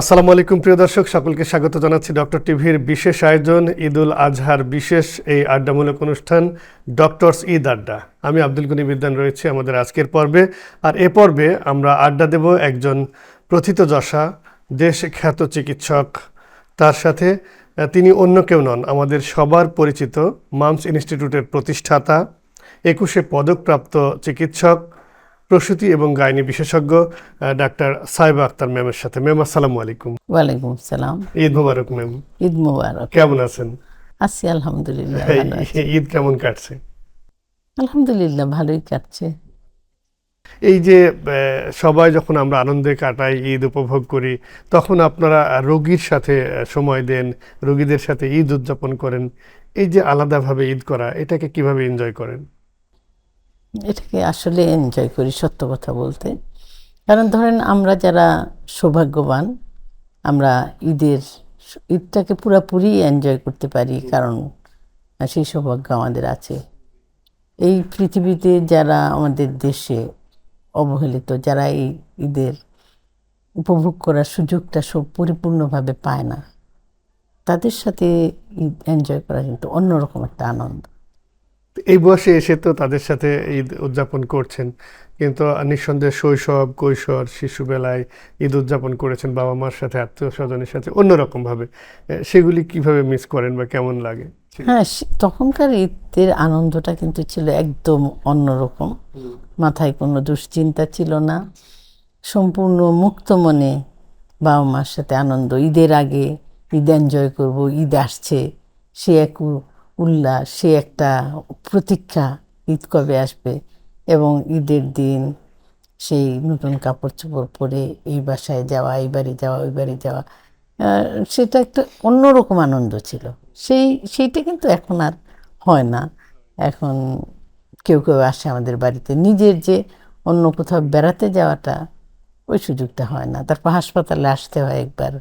আসসালামু আলাইকুম, প্রিয় দর্শক। সকলকে স্বাগত জানাচ্ছি ডক্টর টিভির বিশেষ আয়োজন ঈদুল আজহার বিশেষ এই আড্ডামূলক অনুষ্ঠান, ডক্টরস ঈদ আড্ডা। আমি আব্দুল গনি বিদ্যান রয়েছে আমাদের আজকের পর্বে। আর এ পর্বে আমরা আড্ডা দেব একজন প্রথিতযশা দেশ খ্যাত চিকিৎসক। তার সাথে তিনি অন্য কেউ নন, আমাদের সবার পরিচিত মামস ইনস্টিটিউটের প্রতিষ্ঠাতা, একুশে পদকপ্রাপ্ত চিকিৎসক প্রসূতি এবং গাইনি বিশেষজ্ঞ ডাক্তার সাইবা আক্তার ম্যামের সাথে। ম্যাম আসসালামু আলাইকুম। ওয়ালাইকুম সালাম ঈদ মোবারক ম্যাম। ঈদ মুবারক। কেমন আছেন? আছি আলহামদুলিল্লাহ এই ঈদ কেমন কাটছে? আলহামদুলিল্লাহ ভালোই কাটছে। এই যে সবাই যখন আমরা আনন্দে কাটাই ঈদ উপভোগ করি তখন আপনারা রোগীর সাথে সময় দেন রোগীদের সাথে ঈদ উদযাপন করেন। এই যে আলাদাভাবে ঈদ করা এটাকে কীভাবে এনজয় করেন? এটাকে আসলে এনজয় করি সত্য কথা বলতে। কারণ ধরেন আমরা যারা সৌভাগ্যবান, আমরা ঈদের ঈদটাকে পুরাপুরি এনজয় করতে পারি কারণ সেই সৌভাগ্য আমাদের আছে। এই পৃথিবীতে যারা আমাদের দেশে অবহেলিত, যারা এই ঈদের উপভোগ করার সুযোগটা সব পরিপূর্ণভাবে পায় না, তাদের সাথে ঈদ এনজয় করা কিন্তু অন্যরকম একটা আনন্দ। এই বয়সে এসে তো তাদের সাথে ঈদ উদযাপন করছেন। কিন্তু নিঃসন্দেহে শৈশব, কৈশোর, শিশুবেলায় ঈদ উদযাপন করেছেন বাবা মার সাথে, আত্মীয় স্বজনের সাথে অন্যরকমভাবে। সেগুলি কীভাবে মিস করেন বা কেমন লাগে? হ্যাঁ তখনকার ঈদের আনন্দটা কিন্তু ছিল একদম অন্যরকম। মাথায় কোনো দুশ্চিন্তা ছিল না। সম্পূর্ণ মুক্ত মনে বাবা মার সাথে আনন্দ। ঈদের আগে ঈদ এনজয় করব, ঈদ আসছে, সে এক উল্লাস, সে একটা প্রতীক্ষা ঈদ কবে আসবে এবং ঈদের দিন সেই নতুন কাপড় চোপড় পরে এই বাসায় যাওয়া, এই বাড়ি যাওয়া, ওই বাড়ি যাওয়া সেটা একটা অন্যরকম আনন্দ ছিল। সেই, সেইটা কিন্তু এখন আর হয় না। এখন কেউ কেউ আসে আমাদের বাড়িতে। নিজের যে অন্য কোথাও বেড়াতে যাওয়াটা ওই সুযোগটা হয় না। তারপর হাসপাতালে আসতে হয় একবার।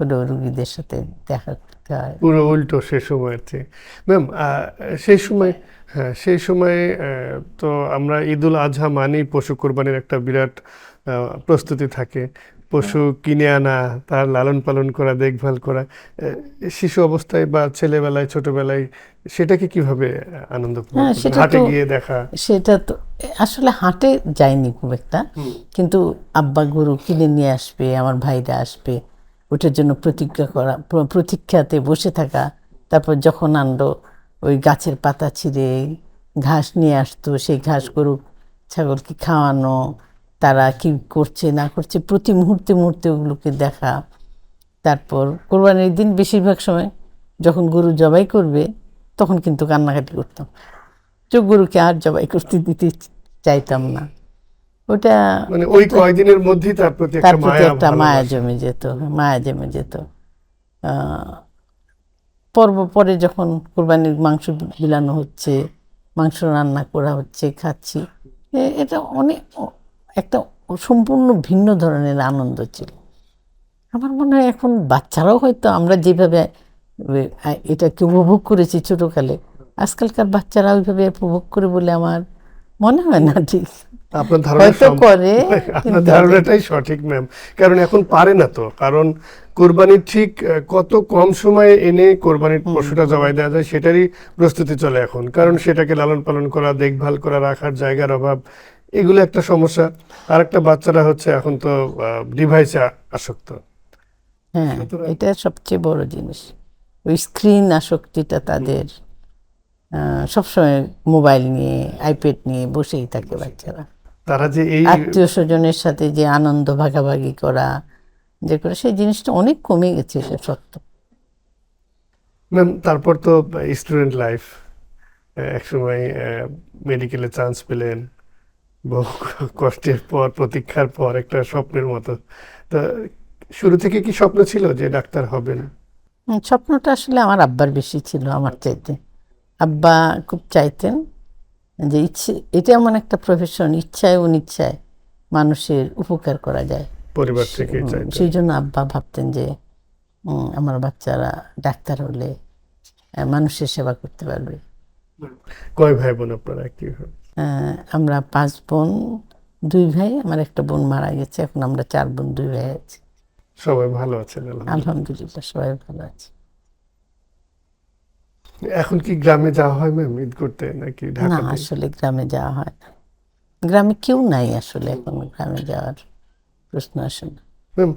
হলেও রুগীদের সাথে দেখা করতে হয়। পুরো উল্টো সে সময়ের চেয়ে। ম্যাম সেই সময় হ্যাঁ সেই সময়ে তো আমরা ঈদুল আজহা মানেই পশু কোরবানির একটা বিরাট প্রস্তুতি থাকে। পশু কিনে আনা তার লালন পালন করা দেখভাল করা শিশু অবস্থায় বা ছেলেবেলায় ছোটবেলায় সেটাকে কীভাবে আনন্দ হ্যাঁ, হাটে গিয়ে দেখা? সেটা তো আসলে হাটে যায়নি খুব একটা। কিন্তু আব্বা গরু কিনে নিয়ে আসবে আমার ভাইরা আসবে। ওটার জন্য প্রতিজ্ঞা করা প্রতীক্ষাতে বসে থাকা, তারপর যখন আনলো, ওই গাছের পাতা ছিঁড়ে ঘাস নিয়ে আসতো, সেই ঘাস গরু ছাগলকে খাওয়ানো, তারা কি করছে, না করছে, প্রতি মুহূর্তে মুহূর্তে ওগুলোকে দেখা। তারপর কোরবানির দিন বেশিরভাগ সময় যখন গরু জবাই করবে, তখন কিন্তু কান্নাকাটি করতাম। চোখ গরুকে আর জবাই করতে দিতে চাইতাম না। ওটা মানে ওই কয়দিনের মধ্যেই তার প্রতি একটা মায়া একটা মায়া জমে যেত মায়া জমে যেত। পর্ব পরে যখন কোরবানির মাংস বিলানো হচ্ছে মাংস রান্না করা হচ্ছে খাচ্ছি এটা অনেক একটা সম্পূর্ণ ভিন্ন ধরনের আনন্দ ছিল। আমার মনে হয় এখন বাচ্চারাও হয়তো আমরা যেভাবে এটাকে উপভোগ করেছি ছোটোকালে আজকালকার বাচ্চারা ওইভাবে উপভোগ করে বলে আমার মনে হয় না ঠিক। আপনার ধারণা করে, আপনার ধারণাটাই সঠিক ম্যাম কারণ এখন পারে না তো। কারণ কোরবানির ঠিক কত কম সময়ে এনে কোরবানির পশুটা জবাই দেওয়া যায় সেটারই প্রস্তুতি চলে এখন। কারণ সেটাকে লালন পালন করা দেখভাল করা রাখার জায়গার অভাব এগুলো একটা সমস্যা। আর একটা বাচ্চারা হচ্ছে এখন তো ডিভাইসে আসক্ত। হ্যাঁ এটা সবচেয়ে বড় জিনিস। ওই স্ক্রিন আসক্তিটা তাদের সবসময় মোবাইল নিয়ে আইপ্যাড নিয়ে বসেই থাকে। বাচ্চারা। তারা যে এই আত্মীয় স্বজনের সাথে যে আনন্দ ভাগাভাগি করা যে করে সেই জিনিসটা অনেক কমে গেছে সে সত্য। ম্যাম তারপর তো স্টুডেন্ট লাইফ একসময় মেডিকেলে চান্স পেলেন বহু কষ্টের পর প্রতীক্ষার পর একটা স্বপ্নের মতো। তো শুরু থেকে কি স্বপ্ন ছিল যে ডাক্তার হবেন? স্বপ্নটা আসলে আমার আব্বার বেশি ছিল আমার চাইতে। আব্বা খুব চাইতেন যে ইচ্ছে এটা এমন একটা প্রফেশন ইচ্ছায় অনিচ্ছায় মানুষের উপকার করা যায়। পরিবার থেকে সেই জন্য আব্বা ভাবতেন যে আমার বাচ্চারা ডাক্তার হলে মানুষের সেবা করতে পারবে। কয় ভাই বোন আপনারা কি আমরা পাঁচ বোন দুই ভাই আমার একটা বোন মারা গেছে এখন আমরা চার বোন দুই ভাই আছি। সবাই ভালো আছেন। আলহামদুলিল্লাহ সবাই ভালো আছে। এখন কি গ্রামে যাওয়া হয় ম্যাম ঈদ করতে নাকি ঢাকা না আসলে গ্রামে যাওয়া হয় না। গ্রামে কেউ নাই আসলে এখন গ্রামে যাওয়ার প্রশ্ন আসে না। ম্যাম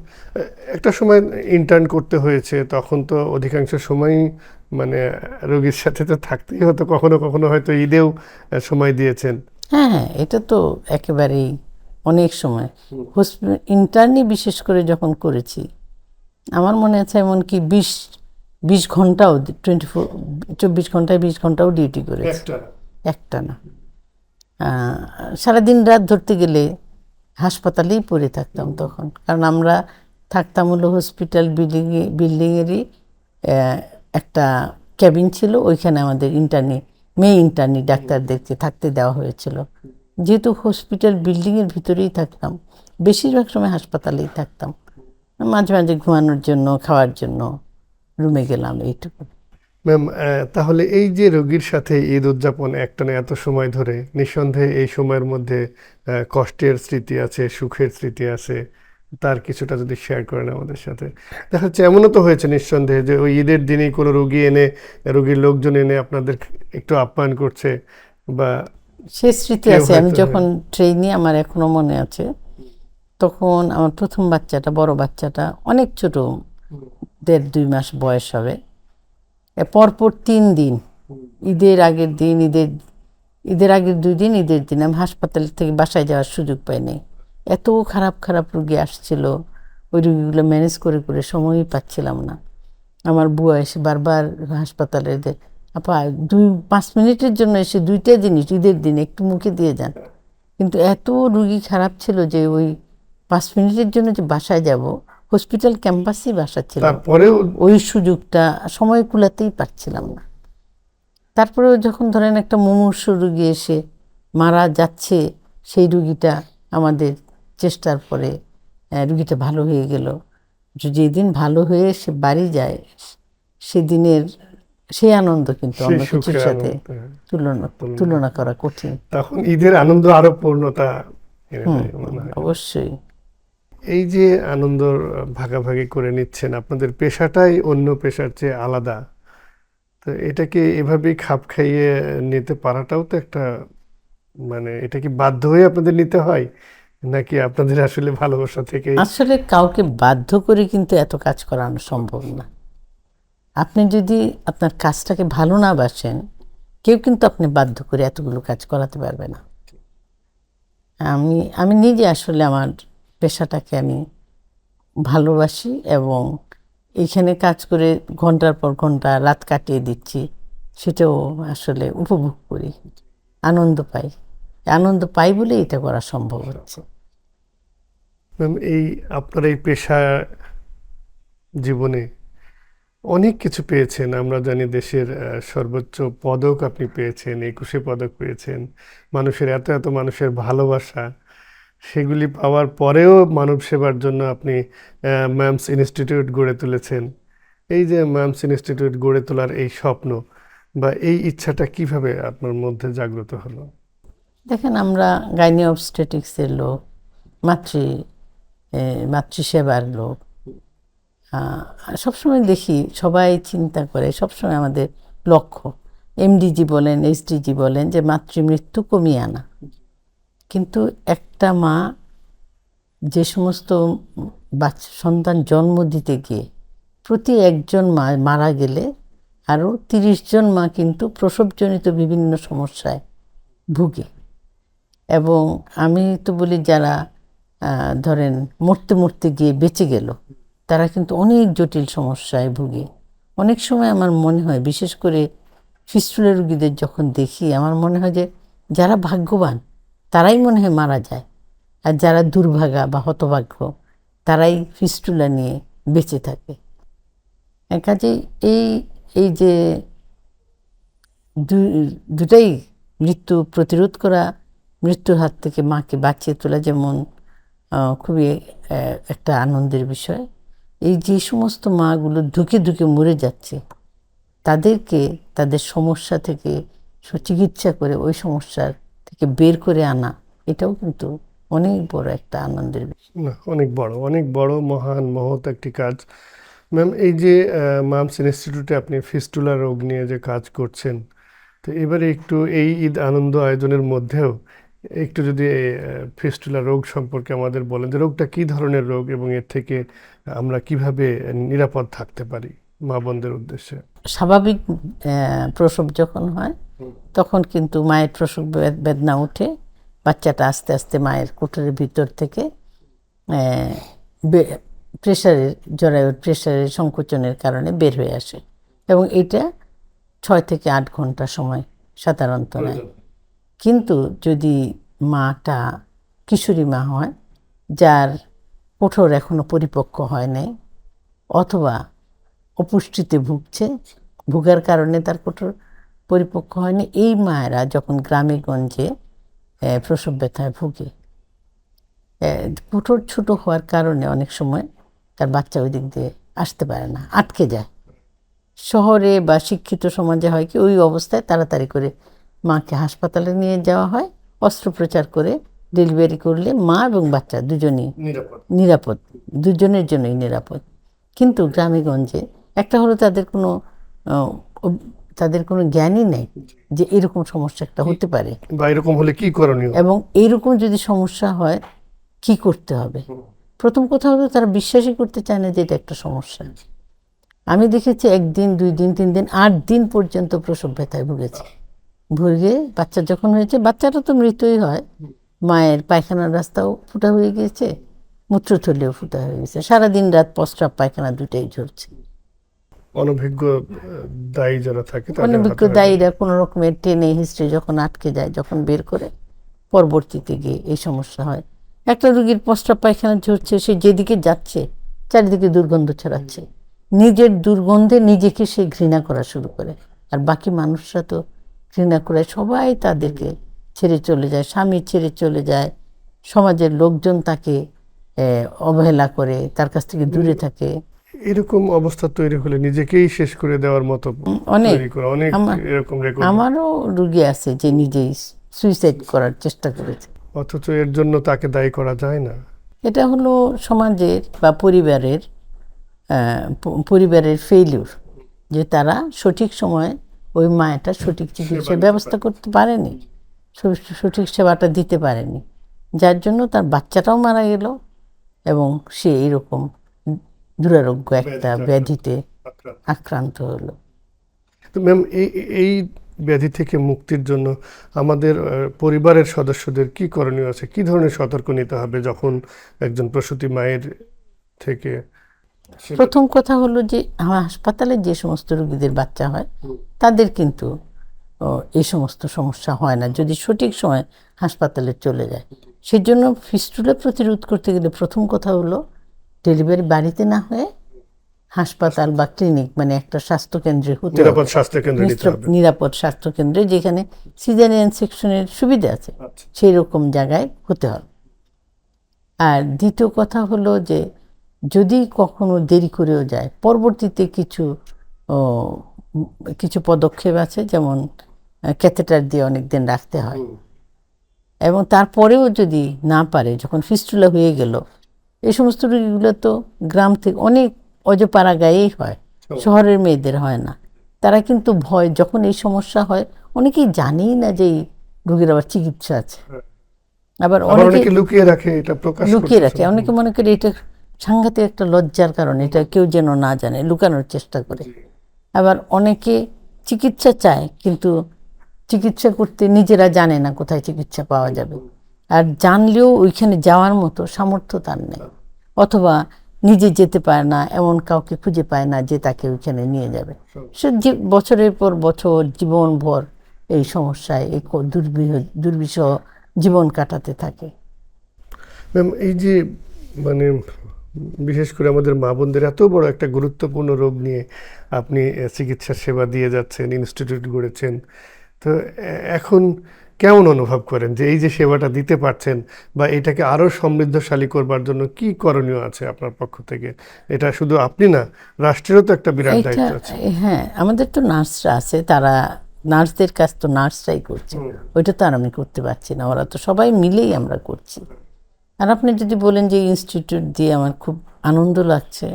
একটা সময় ইন্টার্ন করতে হয়েছে তখন তো অধিকাংশ সময়ই মানে রোগীর সাথে তো থাকতেই হতো কখনো কখনো হয়তো ঈদেও সময় দিয়েছেন। হ্যাঁ হ্যাঁ এটা তো একেবারেই অনেক সময়। ইন্টার্নি বিশেষ করে যখন করেছি আমার মনে আছে এমনকি বিশ বিশ ঘন্টাও টোয়েন্টি ফোর চব্বিশ ঘন্টায় বিশ ঘন্টাও ডিউটি করেছি। একটা একটা না সারাদিন রাত ধরতে গেলে হাসপাতালেই পড়ে থাকতাম তখন। কারণ আমরা থাকতাম হলো হসপিটাল বিল্ডিংয়ে বিল্ডিংয়েরই একটা ক্যাবিন ছিল ওইখানে আমাদের ইন্টার্নি মেয়ে ইন্টার্নি ডাক্তারদেরকে থাকতে দেওয়া হয়েছিল। যেহেতু হসপিটাল বিল্ডিংয়ের ভিতরেই থাকতাম বেশিরভাগ সময় হাসপাতালেই থাকতাম। মাঝে মাঝে ঘুমানোর জন্য খাওয়ার জন্য রুমে গেলাম এইটুকু। ম্যাম তাহলে এই যে রোগীর সাথে ঈদ উদযাপন একটানা এত সময় ধরে নিঃসন্দেহে এই সময়ের মধ্যে কষ্টের স্মৃতি আছে সুখের স্মৃতি আছে তার কিছুটা যদি শেয়ার করেন আমাদের সাথে। দেখা যাচ্ছে এমনও তো হয়েছে নিঃসন্দেহে যে ওই ঈদের দিনেই কোনো রোগী এনে রোগীর লোকজন এনে আপনাদের একটু আপ্যায়ন করছে বা সে স্মৃতি আছে আমি যখন ট্রেনে আমার এখনও মনে আছে তখন আমার প্রথম বাচ্চাটা বড় বাচ্চাটা অনেক ছোট দেড় দুই মাস বয়স হবে। পরপর তিন দিন। ঈদের আগের দিন ঈদের ঈদের আগের দুই দিন ঈদের দিন আমি হাসপাতাল থেকে বাসায় যাওয়ার সুযোগ পাইনি এত খারাপ খারাপ রুগী আসছিল। ওই রুগীগুলো ম্যানেজ করে করে সময়ই পাচ্ছিলাম না। আমার বুয়া এসে বারবার হাসপাতালে আপা দুই পাঁচ মিনিটের জন্য এসে দুইটা জিনিস ঈদের দিন একটু মুখে দিয়ে যান। কিন্তু এত রুগী খারাপ ছিল যে ওই পাঁচ মিনিটের জন্য যে বাসায় যাব হসপিটাল ক্যাম্পাসেই বাসা ছিল। তারপরেও ওই সুযোগটা সময় কুলাতেই পারছিলাম না। তারপরেও যখন ধরেন একটা মুমূর্ষ রুগী এসে মারা যাচ্ছে সেই রুগীটা আমাদের চেষ্টার পরে রুগীটা ভালো হয়ে গেল। যেদিন ভালো হয়ে সে বাড়ি যায় সেদিনের সেই আনন্দ কিন্তু অন্য কিছুর সাথে হ্যাঁ। তুলনা তুলনা করা কঠিন। তখন ঈদের আনন্দ আরও পূর্ণতা অবশ্যই। এই যে আনন্দ ভাগাভাগি করে নিচ্ছেন, আপনাদের পেশাটাই অন্য পেশার চেয়ে আলাদা। তো এটাকে এভাবেই খাপ খাইয়ে নিতে পারাটাও তো একটা মানে এটা কি বাধ্য হয়ে আপনাদের নিতে হয়? নাকি আপনাদের আসলে ভালোবাসা থেকে আসলে কাউকে বাধ্য করে কিন্তু এত কাজ করানো সম্ভব না। আপনি যদি আপনার কাজটাকে ভালো না বাসেন, কেউ কিন্তু আপনি বাধ্য করে এতগুলো কাজ করাতে পারবে না। আমি আমি নিজে আসলে আমার পেশাটাকে আমি ভালোবাসি এবং এইখানে কাজ করে ঘণ্টার পর ঘণ্টা রাত কাটিয়ে দিচ্ছি, সেটাও আসলে উপভোগ করি, আনন্দ পাই। আনন্দ পাই বলে এটা করা সম্ভব হচ্ছে। ম্যাম, এই আপনার এই পেশা জীবনে অনেক কিছু পেয়েছেন, আমরা জানি দেশের সর্বোচ্চ পদক আপনি পেয়েছেন, একুশে পদক পেয়েছেন, মানুষের এত এত মানুষের ভালোবাসা। সেগুলি পাওয়ার পরেও মানব সেবার জন্য আপনি ম্যামস ইনস্টিটিউট গড়ে তুলেছেন। এই যে ম্যামস ইনস্টিটিউট গড়ে তোলার এই স্বপ্ন বা এই ইচ্ছাটা কীভাবে আপনার মধ্যে জাগ্রত হলো? দেখেন, আমরা গাইনি অবস্টেটিক্সের লোক, মাতৃ মাতৃসেবার লোক। সবসময় দেখি, সবাই চিন্তা করে, সবসময় আমাদের লক্ষ্য। এমডিজি বলেন এসডিজি বলেন যে মাতৃমৃত্যু কমিয়ে আনা। কিন্তু একটা মা যে সমস্ত বাচ্চা, সন্তান জন্ম দিতে গিয়ে প্রতি একজন মা মারা গেলে আরও তিরিশ জন মা কিন্তু প্রসবজনিত বিভিন্ন সমস্যায় ভুগে। এবং আমি তো বলি যারা ধরেন মরতে মরতে গিয়ে বেঁচে গেল, তারা কিন্তু অনেক জটিল সমস্যায় ভুগে। অনেক সময় আমার মনে হয়, বিশেষ করে ফিস্টুলা রুগীদের যখন দেখি, আমার মনে হয় যে যারা ভাগ্যবান তারাই মনে হয় মারা যায়। আর যারা দুর্ভাগা বা হতভাগ্য, তারাই ফিস্টুলা নিয়ে বেঁচে থাকে। কাজেই এই এই যে দুটাই মৃত্যু প্রতিরোধ করা, মৃত্যুর হাত থেকে মাকে বাঁচিয়ে তোলা যেমন খুবই একটা আনন্দের বিষয়। এই যে সমস্ত মাগুলো ধুকে ধুকে মরে যাচ্ছে, তাদেরকে, তাদের সমস্যা থেকে সুচিকিৎসা করে ওই সমস্যার থেকে বের করে আনা এটাও কিন্তু অনেক বড় একটা আনন্দের বিষয়। অনেক বড় অনেক বড় মহান মহৎ একটি কাজ। ম্যাম এই যে মামস ইনস্টিটিউটে আপনি ফিস্টুলা রোগ নিয়ে যে কাজ করছেন তো এবারে একটু এই ঈদ আনন্দ আয়োজনের মধ্যেও একটু যদি ফিস্টুলা রোগ সম্পর্কে আমাদের বলেন যে রোগটা কী ধরনের রোগ এবং এর থেকে আমরা কীভাবে নিরাপদ থাকতে পারি মা বোনদের উদ্দেশ্যে? স্বাভাবিক প্রসব যখন হয় তখন কিন্তু মায়ের প্রসব বেদনা উঠে বাচ্চাটা আস্তে আস্তে মায়ের কোটরের ভিতর থেকে প্রেশারের জরায়ুর প্রেশারের সংকোচনের কারণে বের হয়ে আসে। এবং এটা ছয় থেকে আট ঘণ্টা সময় সাধারণত নেয়। কিন্তু যদি মাটা কিশোরী মা হয় যার কোঠর এখনও পরিপক্ক হয় নাই অথবা অপুষ্টিতে ভুগছে ভোগার কারণে তার কোঠর পরিপক্ক হয়নি। এই মায়েরা যখন গ্রামে গঞ্জে প্রসব ব্যথায় ভুগে কুঠোর ছোটো হওয়ার কারণে অনেক সময় তার বাচ্চা ওই দিক দিয়ে আসতে পারে না আটকে যায়। শহরে বা শিক্ষিত সমাজে হয় কি ওই অবস্থায় তাড়াতাড়ি করে মাকে হাসপাতালে নিয়ে যাওয়া হয় অস্ত্রোপচার করে ডেলিভারি করলে মা এবং বাচ্চা দুজনেই নিরাপদ। দুজনের জন্যই নিরাপদ। কিন্তু গ্রামে গঞ্জে একটা হলো তাদের কোনো তাদের কোনো জ্ঞানই নেই যে এরকম সমস্যা একটা হতে পারে। বা এরকম হলে কি করণীয়? এবং এইরকম যদি সমস্যা হয় কি করতে হবে? প্রথম কথা হলো তারা বিশ্বাসই করতে চায় না যে এটা একটা সমস্যা। আমি দেখেছি একদিন দুই দিন তিন দিন আট দিন পর্যন্ত প্রসব ব্যথায় ভুগেছে। ভুগে বাচ্চা যখন হয়েছে বাচ্চাটা তো মৃতই হয়। মায়ের পায়খানার রাস্তাও ফুটা হয়ে গিয়েছে মূত্রথলিও ফুটা হয়ে গেছে। সারাদিন রাত প্রস্রাব পায়খানা দুটাই ঝরছে। অনভিজ্ঞ দায়ী যারা থাকে অনভিজ্ঞ দায়ীরা কোনো রকমের টেনে হিস্ট্রি যখন আটকে যায় যখন বের করে পরবর্তীতে গিয়ে এই সমস্যা হয়। একটা রুগীর প্রস্রাব পায়খানা ঝরছে সে যেদিকে যাচ্ছে চারিদিকে দুর্গন্ধ ছড়াচ্ছে। নিজের দুর্গন্ধে নিজেকে সে ঘৃণা করা শুরু করে। আর বাকি মানুষরা তো ঘৃণা করে সবাই তাদেরকে ছেড়ে চলে যায় স্বামী ছেড়ে চলে যায়। সমাজের লোকজন তাকে অবহেলা করে তার কাছ থেকে দূরে থাকে। এরকম অবস্থা তৈরি হলে নিজেকেই শেষ করে দেওয়ার মতো অনেক। অনেক এরকম রেকর্ড আমারও রুগী আছে যে নিজেই সুইসাইড করার চেষ্টা করেছে। অথচ এর জন্য তাকে দায়ী করা যায় না। এটা হলো সমাজের বা পরিবারের পরিবারের ফেইলিউর যে তারা সঠিক সময়ে ওই মায়েটা সঠিক চিকিৎসার ব্যবস্থা করতে পারেনি সঠিক- সঠিক সেবাটা দিতে পারেনি। যার জন্য তার বাচ্চাটাও মারা গেল এবং সে এরকম দুরারোগ্য একটা ব্যাধিতে আক্রান্ত। হলো। তো ম্যাম এই এই ব্যাধি থেকে মুক্তির জন্য আমাদের পরিবারের সদস্যদের কি করণীয় আছে? কি ধরনের সতর্ক নিতে হবে যখন একজন প্রসূতি মায়ের থেকে প্রথম কথা হলো যে আমার হাসপাতালে যে সমস্ত রোগীদের বাচ্চা হয় তাদের কিন্তু এই সমস্ত সমস্যা হয় না। যদি সঠিক সময় হাসপাতালে চলে যায় সেই জন্য ফিস্টুলা প্রতিরোধ করতে গেলে প্রথম কথা হলো ডেলিভারি বাড়িতে না হয়ে হাসপাতাল বা ক্লিনিক মানে একটা স্বাস্থ্যকেন্দ্রে হতে নিরাপদ স্বাস্থ্য কেন্দ্রে নিতে নিশ্চয় হবে। নিরাপদ স্বাস্থ্যকেন্দ্রে যেখানে সিজারিয়ান সেকশনের সুবিধা আছে আচ্ছা। সেই রকম জায়গায় হতে হবে। আর দ্বিতীয় কথা হলো যে যদি কখনো দেরি করেও যায় পরবর্তীতে কিছু ও, কিছু পদক্ষেপ আছে যেমন ক্যাথেটার দিয়ে অনেক দিন রাখতে হয়। এবং তারপরেও যদি না পারে যখন ফিস্টুলা হয়ে গেল এই সমস্ত রোগীগুলো তো গ্রাম থেকে অনেক অজপাড়া গায়েই হয় শহরের মেয়েদের হয় না। তারা কিন্তু ভয় যখন এই সমস্যা হয় অনেকেই জানেই না যে এই রোগীর আবার চিকিৎসা আছে। আবার আবার অনেকে অনেকে লুকিয়ে রাখে এটা প্রকাশ লুকিয়ে রাখে। অনেকে মনে করে এটা সাংঘাতিক একটা লজ্জার কারণে এটা কেউ যেন না জানে লুকানোর চেষ্টা করে। আবার অনেকে চিকিৎসা চায় কিন্তু চিকিৎসা করতে নিজেরা জানে না কোথায় চিকিৎসা পাওয়া যাবে। আর জানলেও ওইখানে যাওয়ার মতো সামর্থ্য তার নেই। অথবা নিজে যেতে পারে না, এমন কাউকে খুঁজে পায় না যে তাকে ওইখানে নিয়ে যাবে। সে বছরের পর বছর জীবনভর এই সমস্যায়, এই দুর্বিহ দুর্বিষহ জীবন কাটাতে থাকে। ম্যাম, এই যে মানে বিশেষ করে আমাদের মা বোনদের এত বড় একটা গুরুত্বপূর্ণ রোগ নিয়ে আপনি চিকিৎসা সেবা দিয়ে যাচ্ছেন, ইনস্টিটিউট গড়েছেন, তো এখন কেমন অনুভব করেন যে এই যে সেবাটা দিতে পারছেন বা এটাকে আরও সমৃদ্ধশালী করবার জন্য কি করণীয় আছে আপনার পক্ষ থেকে? এটা শুধু আপনি না রাষ্ট্রেরও তো একটা বিরাট দায়িত্ব আছে। হ্যাঁ আমাদের তো নার্সরা আছে তারা নার্সদের কাজ তো নার্সরাই করছে। ওইটা তো আর আমি করতে পারছি না ওরা তো সবাই মিলেই আমরা করছি। আর আপনি যদি বলেন যে ইনস্টিটিউট দিয়ে আমার খুব আনন্দ লাগছে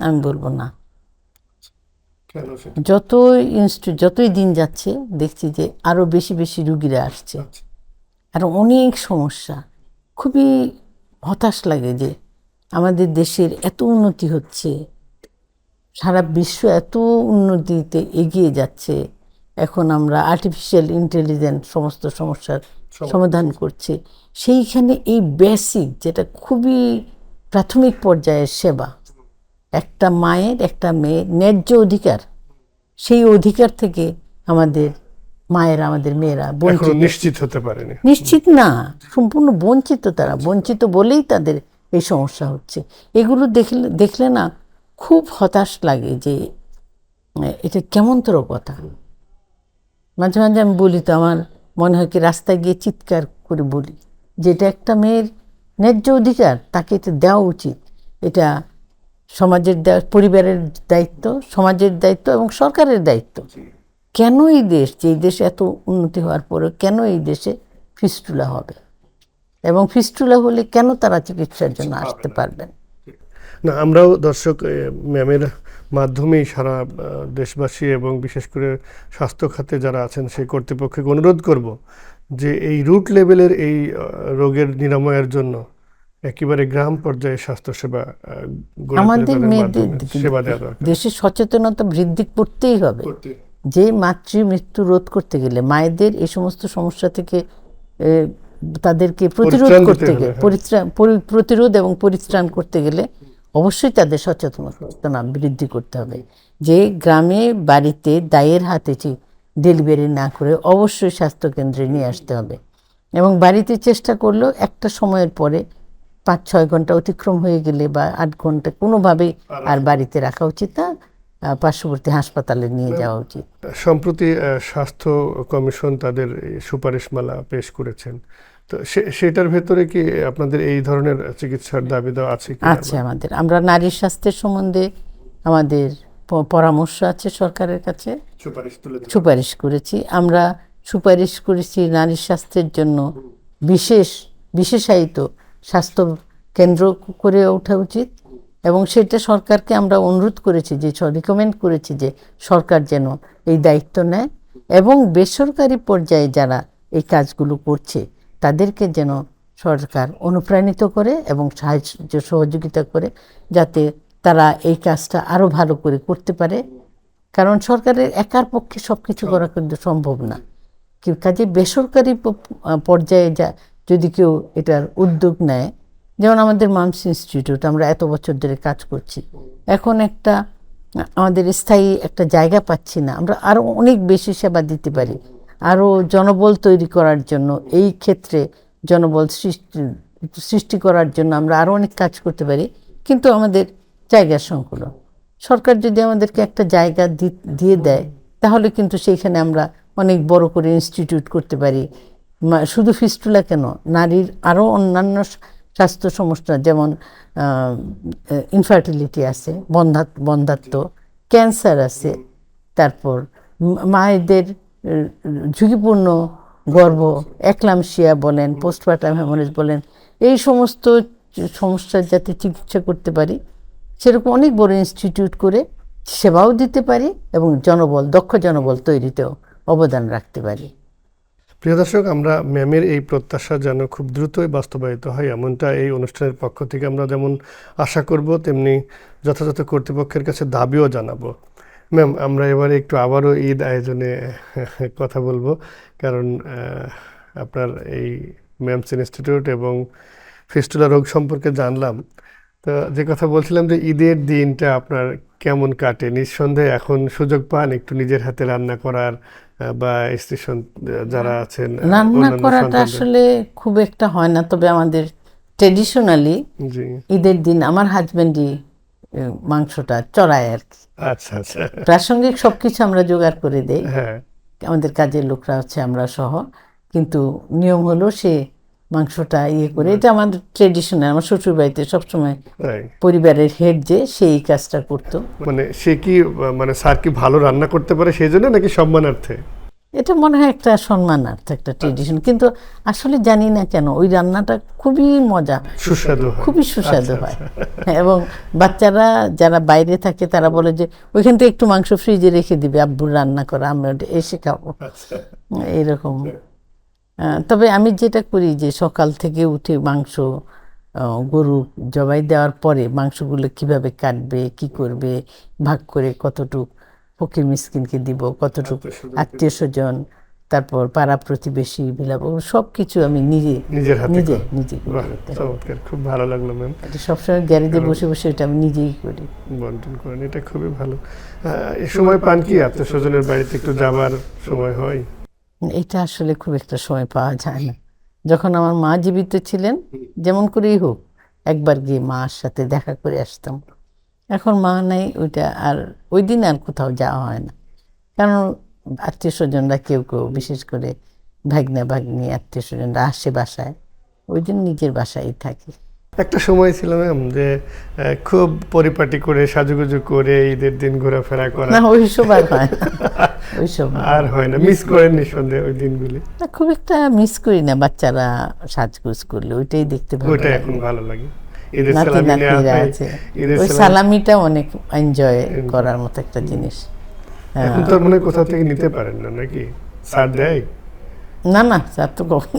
আমি বলব না। যতই ইনস্টিটিউট যতই দিন যাচ্ছে দেখছি যে আরও বেশি বেশি রুগীরা আসছে। আচ্ছা। আর অনেক সমস্যা। খুবই হতাশ লাগে যে আমাদের দেশের এত উন্নতি হচ্ছে। সারা বিশ্ব এত উন্নতিতে এগিয়ে যাচ্ছে। এখন আমরা আর্টিফিশিয়াল ইন্টেলিজেন্স সমস্ত সমস্যার সমাধান করছে। সেইখানে এই বেসিক যেটা খুবই প্রাথমিক পর্যায়ের সেবা একটা মায়ের একটা মেয়ের ন্যায্য অধিকার। সেই অধিকার থেকে আমাদের মায়েরা আমাদের মেয়েরা বঞ্চিত। নিশ্চিত হতে পারেনি। নিশ্চিত না সম্পূর্ণ বঞ্চিত তারা। বঞ্চিত বলেই তাদের এই সমস্যা হচ্ছে। এগুলো দেখলে দেখলে না খুব হতাশ লাগে যে এটা কেমন তোর কথা? মাঝে মাঝে আমি বলি তো আমার মনে হয় কি রাস্তায় গিয়ে চিৎকার করে বলি যে এটা একটা মেয়ের ন্যায্য অধিকার তাকে এটা দেওয়া উচিত। এটা সমাজের পরিবারের দায়িত্ব সমাজের দায়িত্ব এবং সরকারের দায়িত্ব। কেন এই দেশ যে এই দেশে এত উন্নতি হওয়ার পরে কেন এই দেশে ফিস্টুলা হবে? এবং ফিস্টুলা হলে কেন তারা চিকিৎসার জন্য আসতে পারবেন না? আমরাও দর্শক ম্যামের মাধ্যমেই সারা দেশবাসী এবং বিশেষ করে স্বাস্থ্য খাতে যারা আছেন সেই কর্তৃপক্ষকে অনুরোধ করব যে এই রুট লেভেলের এই রোগের নিরাময়ের জন্য একেবারে গ্রাম পর্যায়ে স্বাস্থ্যসেবা আমাদের সেবা দেওয়া দরকার। দেশে সচেতনতা বৃদ্ধি করতেই হবে। যে মাতৃ মৃত্যু রোধ করতে গেলে মায়েদের এই সমস্ত সমস্যা থেকে তাদেরকে প্রতিরোধ করতে গেলে হ্যাঁ। পরিত্রাণ প্রতিরোধ এবং পরিত্রাণ করতে গেলে অবশ্যই তাদের সচেতনতা বৃদ্ধি করতে হবে। যে গ্রামে বাড়িতে দায়ের হাতে ডেলিভারি না করে অবশ্যই স্বাস্থ্যকেন্দ্রে নিয়ে আসতে হবে। এবং বাড়িতে চেষ্টা করলেও একটা সময়ের পরে পাঁচ ছয় ঘণ্টা অতিক্রম হয়ে গেলে বা আট ঘণ্টা কোনোভাবেই আর বাড়িতে রাখা উচিত না পার্শ্ববর্তী হাসপাতালে নিয়ে যাওয়া উচিত। সম্প্রতি স্বাস্থ্য কমিশন তাদের সুপারিশমালা পেশ করেছেন। তো সেটার ভেতরে কি আপনাদের এই ধরনের চিকিৎসার দাবি দেওয়া আছে আছে আমাদের। আমরা নারী স্বাস্থ্যের সম্বন্ধে আমাদের পরামর্শ আছে সরকারের কাছে। সুপারিশ সুপারিশ করেছি। আমরা সুপারিশ করেছি নারী স্বাস্থ্যের জন্য বিশেষ বিশেষায়িত স্বাস্থ্য কেন্দ্র করে ওঠা উচিত। এবং সেটা সরকারকে আমরা অনুরোধ করেছি যে রিকমেন্ড করেছি যে, সরকার যেন এই দায়িত্ব নেয় এবং বেসরকারি পর্যায়ে যারা এই কাজগুলো করছে, তাদেরকে যেন সরকার অনুপ্রাণিত করে এবং সাহায্য সহযোগিতা করে যাতে তারা এই কাজটা আরও ভালো করে করতে পারে। কারণ সরকারের একার পক্ষে সব কিছু করা কিন্তু সম্ভব না। কাজে বেসরকারি পর্যায়ে যা যদি কেউ এটার উদ্যোগ নেয়, যেমন আমাদের মামস ইনস্টিটিউট, আমরা এত বছর ধরে কাজ করছি। এখন একটা, আমাদের স্থায়ী একটা জায়গা পাচ্ছি না, আমরা আরও অনেক বেশি সেবা দিতে পারি। আরও জনবল তৈরি করার জন্য, এই ক্ষেত্রে জনবল সৃষ্টি সৃষ্টি করার জন্য আমরা আরও অনেক কাজ করতে পারি, কিন্তু আমাদের জায়গার সংকুলন। সরকার যদি আমাদেরকে একটা জায়গা দিয়ে দেয়, তাহলে কিন্তু সেইখানে আমরা অনেক বড় করে ইনস্টিটিউট করতে পারি শুধু ফিস্টুলা কেন? নারীর আরও অন্যান্য স্বাস্থ্য সমস্যা যেমন ইনফার্টিলিটি আছে বন্ধা বন্ধাত্ব ক্যান্সার আছে, তারপর মায়েদের ঝুঁকিপূর্ণ গর্ভ একলামশিয়া বলেন পোস্টপার্টাম হ্যামোরেজ বলেন, এই সমস্ত সমস্যার যাতে চিকিৎসা করতে পারি, সেরকম অনেক বড় ইনস্টিটিউট করে সেবাও দিতে পারি এবং জনবল, দক্ষ জনবল তৈরিতেও অবদান রাখতে পারি। প্রিয় দর্শক, আমরা ম্যামের এই প্রত্যাশা যেন খুব দ্রুতই বাস্তবায়িত হয়, এমনটা এই অনুষ্ঠানের পক্ষ থেকে আমরা যেমন আশা করব, তেমনি যথাযথ কর্তৃপক্ষের কাছে দাবিও জানাব। ম্যাম, আমরা এবারে একটু আবারও ঈদ আয়োজনে কথা বলব, কারণ আপনার এই ম্যামস ইনস্টিটিউট এবং ফিস্টুলা রোগ সম্পর্কে জানলাম। তো যে কথা বলছিলাম যে ঈদের দিনটা আপনার কেমন কাটে, নিঃসন্দেহে এখন সুযোগ পান একটু নিজের হাতে রান্না করার বা স্টেশন যারা আছেন রান্না করাটা আসলে খুব একটা হয় না তবে আমাদের ট্রেডিশনালি ঈদের দিন আমার হাজবেন্ডই মাংসটা চড়ায় আর কি। আচ্ছা আচ্ছা। প্রাসঙ্গিক সব কিছু আমরা জোগাড় করে দেই। হ্যাঁ। আমাদের কাজের লোকরা হচ্ছে আমরা সহ কিন্তু নিয়ম হলো সে মাংসটা ইয়ে করে এটা আমাদের ট্রেডিশনাল আমার শ্বশুর বাড়িতে সবসময় পরিবারের হেড যে সেই কাজটা করতো। মানে সে কি মানে স্যার কি ভালো রান্না করতে পারে সেই জন্য নাকি সম্মানার্থে? এটা মনে হয় একটা সম্মানার্থ একটা ট্রেডিশন কিন্তু আসলে জানি না কেন ওই রান্নাটা খুবই মজা। সুস্বাদু খুবই সুস্বাদু আচ্ছা, হয়। হ্যাঁ, এবং বাচ্চারা যারা বাইরে থাকে তারা বলে যে ওইখান থেকে একটু মাংস ফ্রিজে রেখে দিবে আব্বুর রান্না করা আমরা এসে খাব। আচ্ছা। এইরকম। আহ, তবে আমি যেটা করি যে সকাল থেকে উঠে মাংস গরু জবাই দেওয়ার পরে মাংসগুলো কীভাবে কাটবে কি করবে ভাগ করে কতটুক ফকির মিসকিনকে দিব কতটুক আত্মীয় স্বজন তারপর পাড়া প্রতিবেশী বিলাপ সব কিছু আমি নিজে নিজের নিজে। নিজে। চমৎকার খুব ভালো লাগল ম্যাম। এটা সবসময় গ্যারেজে বসে বসে এটা আমি নিজেই করি। বন্টন করেন এটা খুবই ভালো। এ সময় পান কি? আত্মীয় স্বজনের বাড়িতে একটু যাবার সময় হয়? এটা আসলে খুব একটা সময় পাওয়া যায় না। যখন আমার মা জীবিত ছিলেন যেমন করেই হোক একবার গিয়ে মার সাথে দেখা করে আসতাম। এখন মা নাই ওইটা আর ওই দিন আর কোথাও যাওয়া হয় না। কারণ আত্মীয় স্বজনরা কেউ কেউ বিশেষ করে ভাগ্নে ভাগ্নি আত্মীয় স্বজনরা আসে বাসায় ওই দিন নিজের বাসায় থাকি। একটা সময় ছিল ম্যাম যে খুব পরিপাটি করে সাজুগুজু করে ঈদের দিন ঘোরাফেরা করা। না ওইসব আর হয় আর আর হয় না মিস করেন নিঃসন্দেহে ওই দিনগুলি? না, খুব একটা মিস করি না বাচ্চারা সাজগুজ করলে ওইটাই দেখতে ভালো ওইটা এখন ভালো লাগে। ঈদের সালামি হয় সালামিটা অনেক এনজয় করার মতো একটা জিনিস। হ্যাঁ। এখন তো মনে হয় কোথাও থেকে নিতে পারেন না নাকি? স্যার দেয়? না না স্যার তো কখন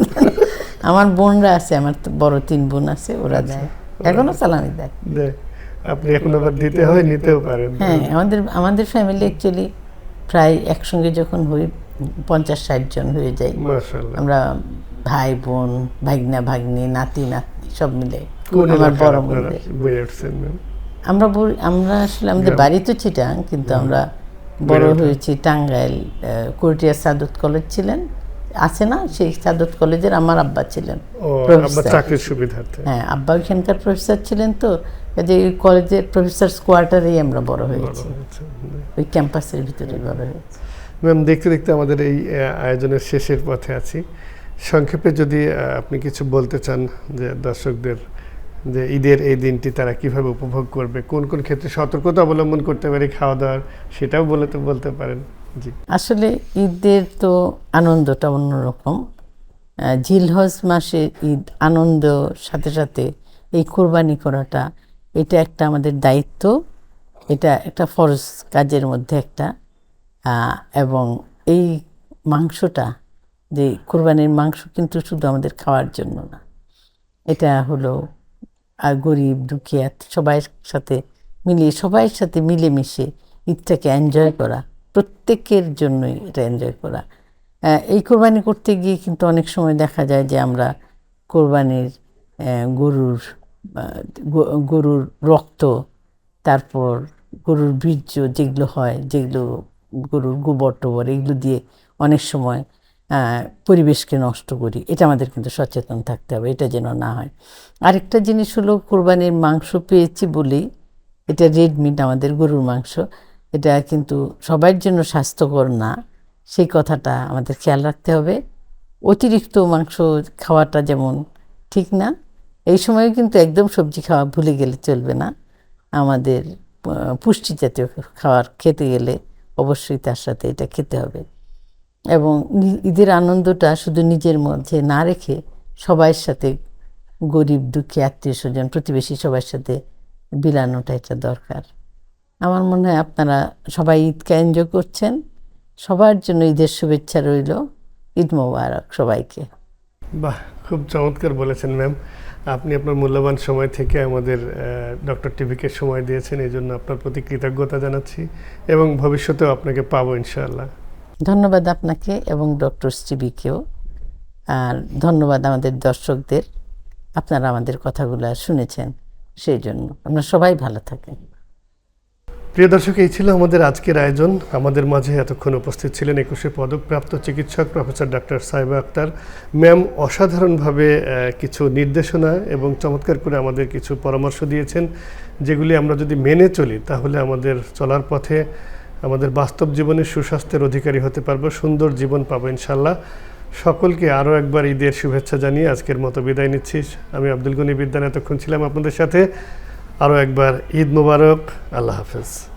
আমার বোনরা আছে আমার তো বড় তিন বোন আছে ওরা আচ্ছা। দেয়। এখনও সালামি দেয়। দেয়। আপনি এখন আবার দিতে হয় নিতেও পারেন। হ্যাঁ আমাদের আমাদের ফ্যামিলি অ্যাকচুয়ালি প্রায় একসঙ্গে যখন হই পঞ্চাশ ষাট জন হয়ে যাই। আমরা ভাই বোন ভাগনা ভাগ্নি নাতি নাতনি সব মিলে। আমার বড় আমরা আমরা আসলে আমাদের বাড়ি তো চিটাং কিন্তু আমরা বড় হয়েছি টাঙ্গাইল কুরটিয়া সাদত কলেজ ছিলেন। আছে না সেই সাদত কলেজের আমার আব্বা ছিলেন চাকরির সুবিধার্থে। হ্যাঁ আব্বা ওইখানকার প্রফেসর ছিলেন তো ওই কলেজের প্রফেসর কোয়ার্টারেই আমরা বড় হয়েছি। আচ্ছা। ওই ক্যাম্পাসের ভিতরে বড় হয়েছি। ম্যাম দেখতে দেখতে আমাদের এই আয়োজনের শেষের পথে আছি। সংক্ষেপে যদি আপনি কিছু বলতে চান যে দর্শকদের যে ঈদের এই দিনটি তারা কীভাবে উপভোগ করবে কোন কোন ক্ষেত্রে সতর্কতা অবলম্বন করতে পারে খাওয়া দাওয়ার সেটাও বলে তো বলতে পারেন। আসলে ঈদের তো আনন্দটা অন্যরকম। জিলহজ মাসে ঈদ আনন্দ, সাথে সাথে এই কোরবানি করাটা, এটা একটা আমাদের দায়িত্ব। এটা একটা ফরজ কাজের মধ্যে একটা। এবং এই মাংসটা, যে কোরবানির মাংস কিন্তু শুধু আমাদের খাওয়ার জন্য না, এটা হলো আর গরিব দুঃখিয়াত সবার সাথে মিলিয়ে, সবাই সাথে মিলেমিশে ঈদটাকে এনজয় করা। প্রত্যেকের জন্যই এটা এনজয় করা। এই কোরবানি করতে গিয়ে কিন্তু অনেক সময় দেখা যায় যে আমরা কোরবানির গরুর গরুর রক্ত, তারপর গরুর বীর্য যেগুলো হয়, যেগুলো গরুর গোবর টোবর, এগুলো দিয়ে অনেক সময় পরিবেশকে নষ্ট করি। এটা আমাদের কিন্তু সচেতন থাকতে হবে, এটা যেন না হয়। আরেকটা জিনিস হলো কোরবানির মাংস পেয়েছি বলেই, এটা রেড মিট আমাদের গরুর মাংস। এটা কিন্তু সবার জন্য স্বাস্থ্যকর না। সেই কথাটা আমাদের খেয়াল রাখতে হবে। অতিরিক্ত মাংস খাওয়াটা যেমন ঠিক না, এই সময় কিন্তু একদম সবজি খাওয়া ভুলে গেলে চলবে না। আমাদের পুষ্টি জাতীয় খাওয়ার খেতে গেলে অবশ্যই তার সাথে এটা খেতে হবে। এবং ঈদের আনন্দটা শুধু নিজের মধ্যে না রেখে সবার সাথে, গরিব দুঃখী আত্মীয় স্বজন, প্রতিবেশী সবার সাথে বিলানোটা এটা দরকার। আমার মনে হয় আপনারা সবাই ঈদকে এনজয় করছেন। সবার জন্য ঈদের শুভেচ্ছা রইল। ঈদ মোবারক সবাইকে। বাহ খুব চমৎকার বলেছেন ম্যাম। আপনি আপনার মূল্যবান সময় থেকে আমাদের ডক্টর টিভিকে সময় দিয়েছেন এই জন্য আপনার প্রতি কৃতজ্ঞতা জানাচ্ছি এবং ভবিষ্যতেও আপনাকে পাবো ইনশাআল্লাহ। ধন্যবাদ আপনাকে এবং ডক্টর স্টিবিকেও আর ধন্যবাদ আমাদের দর্শকদের। আপনারা আমাদের কথাগুলো শুনেছেন সেই জন্য। আপনারা সবাই ভালো থাকেন। প্রিয় দর্শক, এই ছিল আমাদের আজকের আয়োজন। আমাদের মাঝে এতক্ষণ উপস্থিত ছিলেন একুশে পদকপ্রাপ্ত চিকিৎসক professor doctor Saiba Akter. Ma'am অসাধারণভাবে কিছু নির্দেশনা এবং চমৎকার করে আমাদের কিছু পরামর্শ দিয়েছেন, যেগুলি আমরা যদি মেনে চলি, তাহলে আমাদের চলার পথে আমাদের বাস্তব জীবনে সুস্বাস্থ্যের অধিকারী হতে পারব, সুন্দর জীবন পাবো ইনশাল্লাহ। সকলকে আরও একবার ঈদের শুভেচ্ছা জানিয়ে আজকের মতো বিদায় নিচ্ছি। আমি আব্দুল গনি বিদ্যান, এতক্ষণ ছিলাম আপনাদের সাথে। আরও একবার ঈদ মোবারক আল্লাহ হাফেজ।